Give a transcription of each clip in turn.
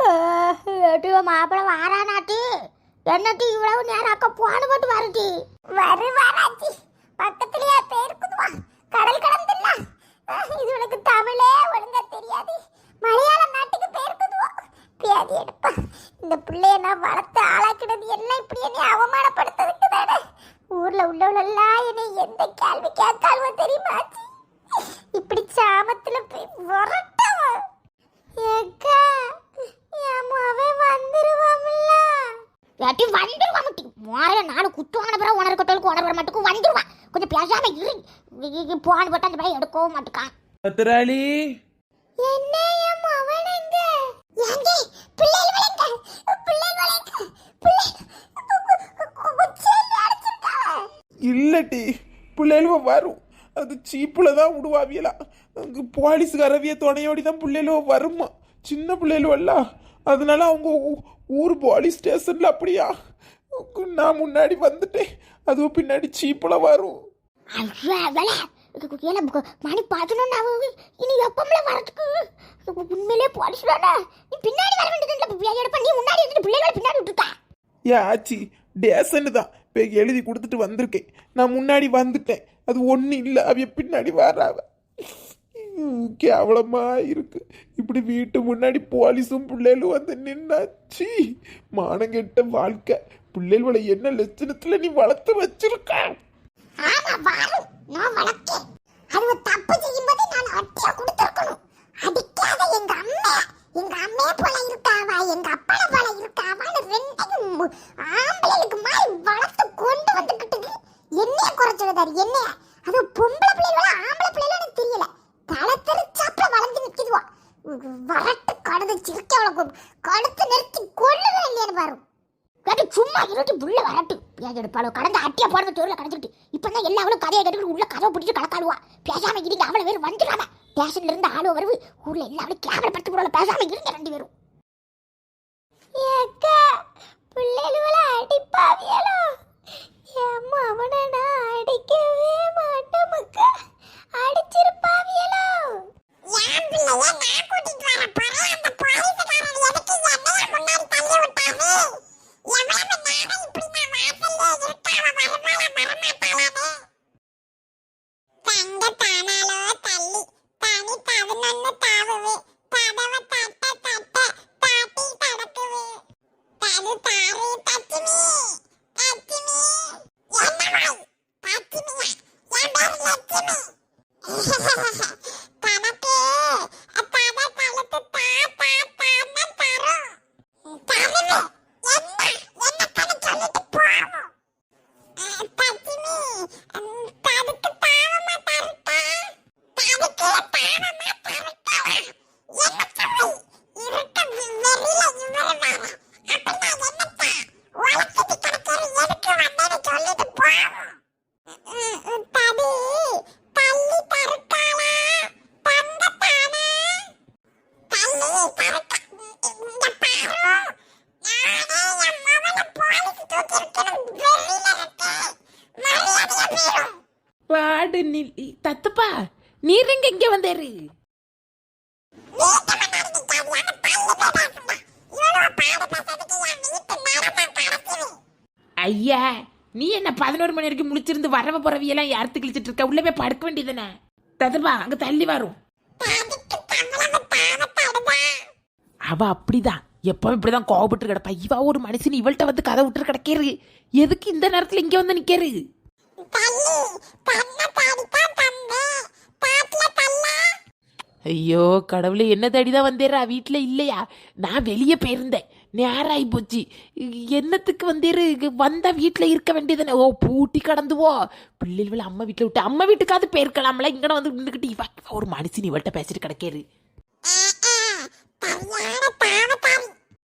ஏட்டி மாப்பிள்ள வாரானாட்டி என்னட்டி இவ்வளவு நேரம் அக்கா போன போட்டு வரட்டி வரு வராச்சி. பக்கத்துலயே பேருக்குதுவா கடல் கடந்துல்ல. உனக்கு தமிழே ஒழுங்கா தெரியாது. மலையாளம் நாட்டுக்கு பேருக்குதுவா பேதி எடுப்பா. இந்த பிள்ளைய நான் வளர்த்து ஆளாக்கினது எல்லாம் இப்படி என்னை அவமானப்படுத்ததுக்கு தானே ஊர்ல உள்ளவளெல்லாம் என்னை எந்த கேள்வி கேட்கால்வோ தெரியுமா இப்படி சாமத்துல போய் வரட்டவா. ஏக்கா யாட்டி வந்துருவா முட்டி. மோரையில நாலு குத்து வாங்கின பிறகு உணர் கட்டலுக்கு உணர் வர மாட்டுக்கும் வந்துருவான் கொஞ்சம் பேசாம இரு. போன போட்டு அந்த பையன் எடுக்கவும் மாட்டுக்கான். பத்திராளி என்ன இல்லட்டி பிள்ளைகளுவ வரும். அது சீப்புல தான் விடுவாவியலாம் போலீஸ்காரவிய துணையோடி தான் பிள்ளைகளுவ வருமா? சின்ன பிள்ளைகளுவல்ல அதனால அவங்க ஊர் போலீஸ் ஸ்டேஷன்ல அப்படியா? நான் முன்னாடி வந்துட்டேன். அதுவும் பின்னாடி சீப்புல வரும். மணி பதினொன்று இனி எப்பம்ல வரதுக்கு உண்மையிலே போலீஸ் நீ பின்னாடி வர வேண்டியது நீ முன்னாடி இருந்துட்டு பிள்ளைகளை பின்னாடி விட்டுருக்கா ஏன் ஆச்சி டேசன்னு தான். இப்போ எழுதி கொடுத்துட்டு வந்திருக்கேன். நான் முன்னாடி வந்துட்டேன். அது ஒன்றும் இல்லை. அவைய பின்னாடி வராவ கேவலமாக கேவலமா இருக்கு. இப்படி வீட்டு முன்னாடி போலீஸும் பிள்ளைகளும் வந்து நின்னாச்சி. மானங்கெட்ட வாழ்க்கை. பிள்ளைகளை என்ன லட்சணத்தில் நீ வளர்த்து வச்சிருக்க? அவளுக்கு கழுத்து நிறுத்தி கொள்ளுவேன் இல்லையான்னு பாரு. கேட்டு சும்மா இருட்டு புள்ள வரட்டு. பேஜ் எடுப்பாளோ கடந்த அட்டியா போடுற தோரில் கடந்துட்டு இப்போ தான் எல்லா அவளும் கதையை கேட்டு உள்ள கதவை பிடிச்சி கலக்காடுவா பேசாம இருங்க அவளை வேறு வந்துடாம ஸ்டேஷன்ல இருந்து ஆளோ வருவு ஊர்ல எல்லா அவளும் கேமரா படுத்து போடல பேசாம இருங்க ரெண்டு பேரும். ஏக்கா பிள்ளைகள அடிப்பாவியலோ ஏம்மா அவனை நான் அடிக்கவே மாட்டேன் மக்கா அடிச்சிருப்பாவியலோ ஏன் பிள்ளைய நான் கூட்டிட்டு வர போறேன் அந்த போலீஸ்காரர் எதுக்கு என்னைய முன்னாடி தள்ளி விட்டாரு எவ்வளவு நேரம் இப்படி நான் வாசல்ல இருக்காம வருமாளா வரமாட்டாளாமே தங்க தானாலோ தள்ளி தனி பதினொன்னு தாவுவே கதவை தட்ட தட்ட தாட்டி தடக்குவே தனு தாரி தச்சுமி தச்சுமி என்னவாய் தச்சுமியா என் பேர் லட்சுமி தனக்கு தன கழுத்து தா தா தான்னு தரும் தருவே என்ன என்ன தனி சொல்லிட்டு போவோம் பச்சிமி தடுக்கு தாவமா தருட்டா தடுக்கு தாவமா தருட்டா என்ன சொல்லு இருக்க வெறியில இவருமாமா அப்படின்னா என்னப்பா உழைச்சிட்டு கிடைக்கிற எதுக்கு வந்தேன்னு சொல்லிட்டு போவோம் தடி தள்ளி தருட்டாளா தந்தத்தானா தள்ளி தருட்டா இந்த பாரு நானே என் மவனை போலீஸ் தூக்கிருக்கணும் வெறியில இருக்கேன் மரியாதையா போயிரும் பாடு நீ தத்துப்பா. நீர் எங்க இங்க வந்தாரு ஐயா நீ என்ன பதினோரு மணி வரைக்கும் முழிச்சிருந்து வரவ போறவியெல்லாம் யார்த்து கிழிச்சிட்டு இருக்க? உள்ள போய் படுக்க வேண்டியதுதானே? ததுபா அங்க தள்ளி வரும் அவ அப்படிதான். எப்பவும் இப்படிதான் கோவப்பட்டு கிடப்பா. இவ ஒரு மனுஷன் இவள்கிட்ட வந்து கதை விட்டு கிடக்கிறது எதுக்கு இந்த நேரத்துல இங்க வந்து நிக்கிறது ஐயோ கடவுளே என்ன தேடிதான் வந்தேரா வீட்டில் இல்லையா? நான் வெளியே போயிருந்தேன். நேரம் ஆகிப்போச்சு போச்சு. என்னத்துக்கு வந்தேரு? வந்தால் வீட்டில் இருக்க வேண்டியதானே ஓ பூட்டி கடந்துவோ பிள்ளைகள் அம்மா வீட்டில் விட்டு அம்மா வீட்டுக்காவது போயிருக்கலாம்ல இங்கே வந்து நின்றுக்கிட்டு இவா ஒரு மனுஷன் இவள்கிட்ட பேசிட்டு கிடக்கேரு.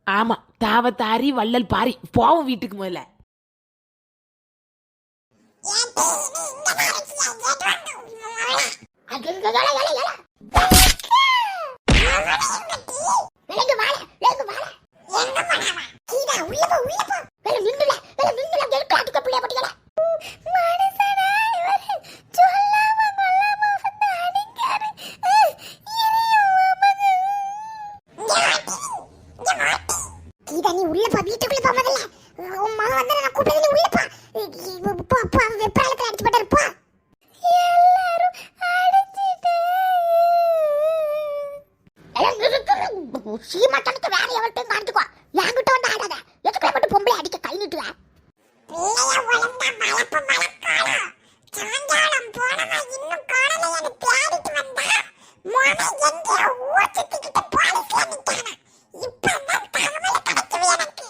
ஆமா தாவ தாரி வள்ளல் பாரி போவோம் வீட்டுக்கு முதல்ல. விலங்கு வாழ விலங்கு வாழ எங்க போனாவா கீதா உள்ள போ உள்ள போ வேற நின்னுல வேற நின்னுல எங்க காட்டுக்க பிள்ளைய பட்டியல மனுஷனா இவர் சொல்லாம கொல்லாம வந்து அடிக்காரு கீதா நீ உள்ள போ வீட்டுக்குள்ள போ முதல்ல உன் மகன் வந்து நான் கூப்பிடுறது நீ உள்ள போ போ போ வெப்பாலத்துல அடிச்சு போட்டாரு போ எல்லாரும் அடிச்சிட்டு சீமாட்டனுக்கு வேற எவர்ட்டையும் காணிச்சுக்கோ என்கிட்ட வந்து ஆடாத எதுக்குள்ள மட்டும் பொம்பளை அடிக்க கை நீட்டுவேன் சாயங்காலம் போனவன் இன்னும் காணலைன்னு தேடிட்டு வந்தா மோனை எங்கேயோ ஊர் சுத்திக்கிட்டு போலீஸ்ல நிக்கானா இப்பதான் தகவல் கிடைச்சது எனக்கு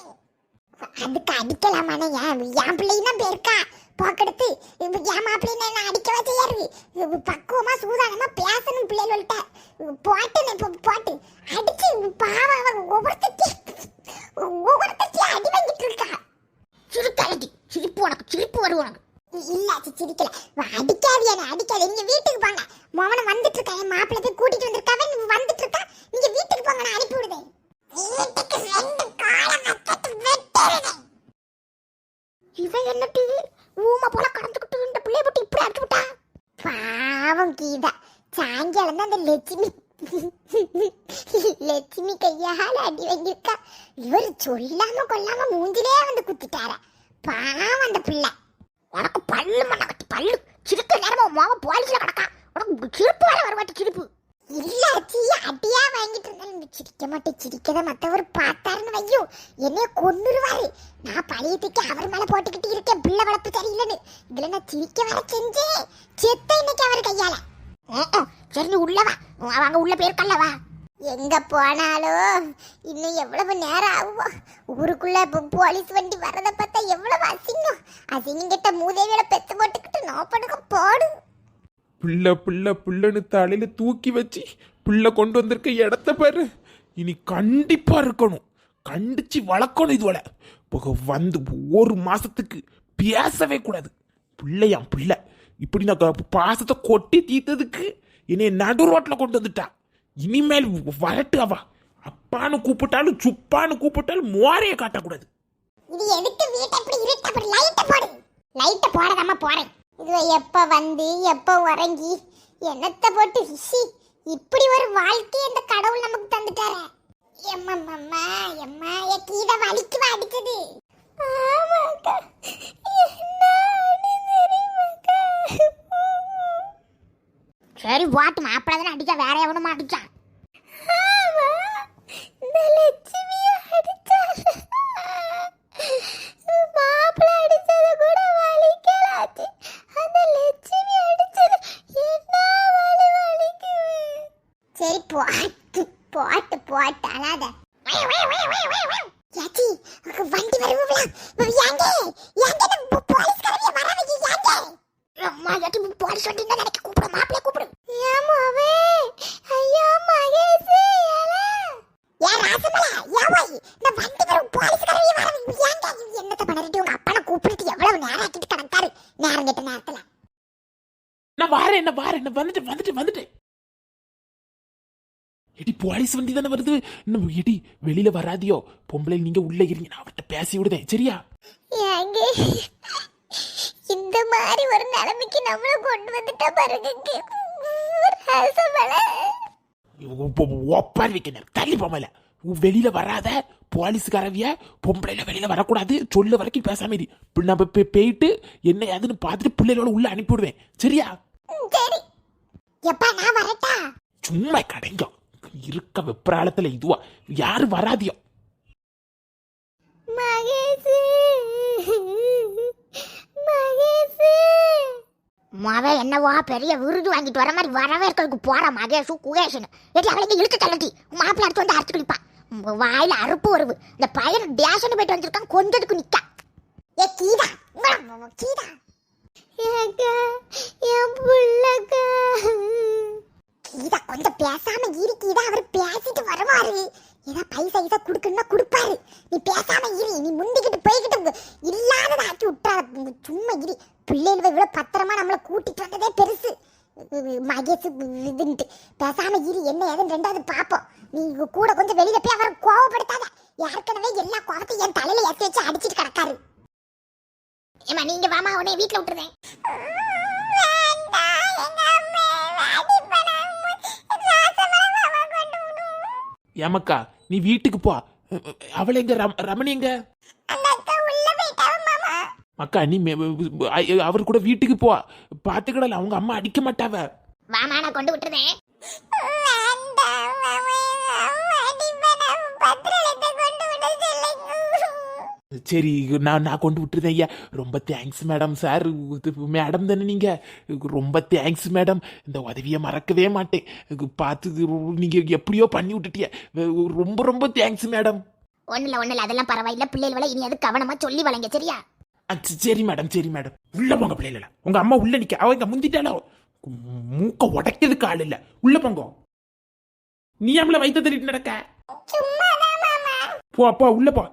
அதுக்கு அடிக்கலாமாண்ணே என் என் பிள்ளையும் தான் போயிருக்கா போக்கெடுத்து என் மாப்பிள்ளைன்னு என்ன அடிக்க வச்சையாரு பக்குவமா சூதானமா பேசணும் பிள்ளைகள்கிட்ட போட்டுன்னு இப்போ போட்டு அடிச்சு பாவம் அவன் ஒவ்வொருத்தி ஒவ்வொருத்தி அடி வாங்கிட்டு இருக்கா சிரிக்காதடி சிரிப்பு உனக்கு சிரிப்பு வரும் உனக்கு இல்ல சிரிக்கல அடிக்காது என்ன அடிக்காது நீங்க வீட்டுக்கு போங்க மோகன வந்துட்டு இருக்கா என் மாப்பிள்ளை போய் கூட்டிட்டு வந்திருக்காவே நீ வந்துட்டு இருக்கா நீங்க வீட்டுக்கு போங்க நான் அனுப்பி விடுதேன் வீட்டுக்கு ரெண்டு காலம் வச்சுட்டு வெட்டுறேன் இவன் என்னட்டி ஊமை போல கடந்துக்கிட்டு இந்த பிள்ளைய போட்டு இப்படி அடிச்சு விட்டா பாவம் கீதா. சாயங்காலம் தான் அந்த லட்சுமி லட்சுமி கையால அடி வாங்கியிருக்கா. இவர் சொல்லாம கொல்லாம மூஞ்சிலே வந்து குத்திட்டார. பாவம் அந்த பிள்ளை. உனக்கு பல்லு மண்ண கட்டி பல்லு சிரிக்க நேரமா உன் போலீஸ்ல கிடக்கா. உனக்கு சிரிப்பு வேற வருவாட்டி சிரிப்பு. இல்ல அச்சி அடியா வாங்கிட்டு இருந்தாலும் இந்த சிரிக்க மாட்டேன் சிரிக்கத மத்தவர் பார்த்தாருன்னு வையோ. என்னைய கொன்னுருவாரு. நான் பழைய பழையத்துக்கு அவர் மேல போட்டுக்கிட்டு இருக்கேன். பிள்ளை வளர்ப்பு சரியில்லைன்னு. இதுல நான் சிரிக்க வர செஞ்சேன் செத்த இன்னைக்கு அவர் கையால ம்ம். சரி நீ உள்ள வா அவங்க உள்ள போயிருக்கல்ல வா எங்க போனாலும் இன்னும் எவ்வளவு நேரம் ஆகுமோ? ஊருக்குள்ள இப்போ போலீஸ் வண்டி வரத பார்த்தா எவ்வளவு அசிங்கம். அசிங்கிட்ட மூதேவியோட பெத்து போட்டுக்கிட்டு நான் படுக்க போடு. பிள்ளை பிள்ளை பிள்ளைன்னு தலையில தூக்கி வச்சு பிள்ளை கொண்டு வந்திருக்க இடத்த பாரு. இனி கண்டிப்பா இருக்கணும். கண்டிச்சு வளர்க்கணும் இதுவரை இப்போ வந்து ஒரு மாசத்துக்கு பேசவே கூடாது. பிள்ளையாம் பிள்ளை. இப்படி நான் பாசத்தை கொட்டி தீர்த்ததுக்கு என்னை நடு ரோட்டில் கொண்டு வந்துட்டா. இனிமேல் வரட்டு அவ அப்பான்னு கூப்பிட்டாலும் சுப்பான்னு கூப்பிட்டாலும் மோரையை காட்டக்கூடாது. இது எதுக்கு வீட்டை இப்படி இருட்ட போடு லைட்டை போடு. லைட்டை போடதாம போறேன் இது எப்ப வந்து எப்ப உறங்கி என்னத்த போட்டு சி இப்படி ஒரு வாழ்க்கை இந்த கடவுள் நமக்கு தந்துட்டாரே. எம்மம்மா எம்மா எ கீத வலிக்கு தெரியுமாக்கா? சரி வாட்டு மாப்பிள்ள தானே அடிச்சா வேற எவனும் அடிச்சான் இந்த லட்சுமி அடிச்சாரு மாப்பிள்ள அடிச்சது கூட வலிக்கலாச்சு அந்த லட்சுமி அடிச்சது என்ன வலி வலிக்கு சரி போட்டு போட்டு போட்டு அழாத யாச்சி வண்டி வருவா யாங்க யாங்க போலீஸ் கரவிய வர வைக்க யாங்க அம்மா யாச்சி போலீஸ் வண்டி தான் எனக்கு கூப்பிடு மாப்பிள்ள கூப்பிடு ஏமாவே ஐயோ மகேஷ் ஏலா ஏ ராசமலா ஏவாய் இந்த வண்டி வரும் போலீஸ் கரவிய வர வைக்க யாங்க என்னத்த பண்ணறிட்டு உங்க அப்பனை கூப்பிட்டு எவ்வளவு நேரம் ஆக்கிட்டு கிடந்தாரு நேரம் கெட்ட நேரத்துல நான் என்ன வந்துட்டு வந்துட்டு வந்துட்டு. எடி போலீஸ் வண்டி தானே வருது? இன்னும் எடி வெளியில வராதியோ? பொம்பளை நீங்க உள்ள இருங்க நான் அவர்கிட்ட பேசி விடுதேன் சரியா? இந்த மாதிரி ஒரு நிலைமைக்கு நம்மள கொண்டு வந்துட்டா பாருங்க ஒப்பாரி வைக்கணும் தள்ளி போமல வெளியில வராத போலீஸ்காரவிய பொம்பளைல வெளியில வரக்கூடாது சொல்ல வரைக்கும் பேசாம இரு. போயிட்டு என்ன ஏதுன்னு பார்த்துட்டு பிள்ளைகளோட உள்ள அனுப்பி விடுவேன் சரியா? சரி. எப்பா நான் வரட்டா? சும்மா கடைங்க. இருக்க வெப்பராளத்துல இதுவா. யாரு வராதியோ. மகேஷ் மகேஷ் மவ என்னவா பெரிய விருது வாங்கிட்டு வர மாதிரி வரவேற்கிறதுக்கு போற மகேஷு குகேஷன் ஏடி அவளை இங்க இழுத்து தள்ளட்டி மாப்பிள்ள அடுத்து வந்து அரைச்சு குளிப்பா வாயில அறுப்பு வருது. இந்த பையன் டேஷன் போயிட்டு வந்திருக்கான் கொஞ்சத்துக்கு நிக்கா. ஏ கீதா. கீதா. கீதா கொஞ்சம் பேசாம இரு கீதா. அவர் பேசிட்டு வருவாரு. ஏதா பைசா இதை குடுக்கணும்னா கொடுப்பாரு. நீ பேசாம இரு நீ முந்திக்கிட்டு போய்கிட்டு இல்லாததை ஆக்கி விட்டுறாத. சும்மா இரு. பிள்ளைகள் இவ்வளோ பத்திரமா நம்மளை கூட்டிட்டு வந்ததே பெருசு. மகேஷ் இதுன்ட்டு. பேசாம இரு என்ன ஏதுன்னு ரெண்டாவது பார்ப்போம் நீ கூட கொஞ்சம் வெளியில போய் அவரை கோவப்படுத்தாத. ஏற்கனவே எல்லா கோவத்தையும் என் தலையில ஏற்றி வச்சு அடிச்சிட்டு கிடக்காரு. ஏமா நீங்க வாமா உடனே வீட்டில் விட்டுருந்தேன் ஏமக்கா நீ வீட்டுக்கு போ. அவளை எங்க? ரம்- ரமணி எங்க? அக்கா நீ அவர் கூட வீட்டுக்கு போ. பாத்துக்கிடல அவங்க அம்மா அடிக்க மாட்டாவ. மாமா நான் கொண்டு விட்டுறேன். சரி நான் நான் கொண்டு விட்டுருதேன் ஐயா. ரொம்ப தேங்க்ஸ் மேடம் சார் மேடம் தானே நீங்க? ரொம்ப தேங்க்ஸ் மேடம் இந்த உதவியை மறக்கவே மாட்டேன். பார்த்து நீங்க எப்படியோ பண்ணி விட்டுட்டிய. ரொம்ப ரொம்ப தேங்க்ஸ் மேடம் ஒண்ணுல ஒண்ணுல அதெல்லாம் பரவாயில்ல. பிள்ளைகளை இனி அது கவனமா சொல்லி வளைங்க சரியா? சரி மேடம் சரி மேடம் உள்ள போங்க பிள்ளைல உங்க அம்மா உள்ள நிக்க. அவங்க முந்திட்டாலோ மூக்க உடைக்கிறதுக்கு ஆள் இல்ல. உள்ள போங்க. நீ நம்மள வைத்த தள்ளிட்டு நடக்க? போ அப்பா உள்ள போ.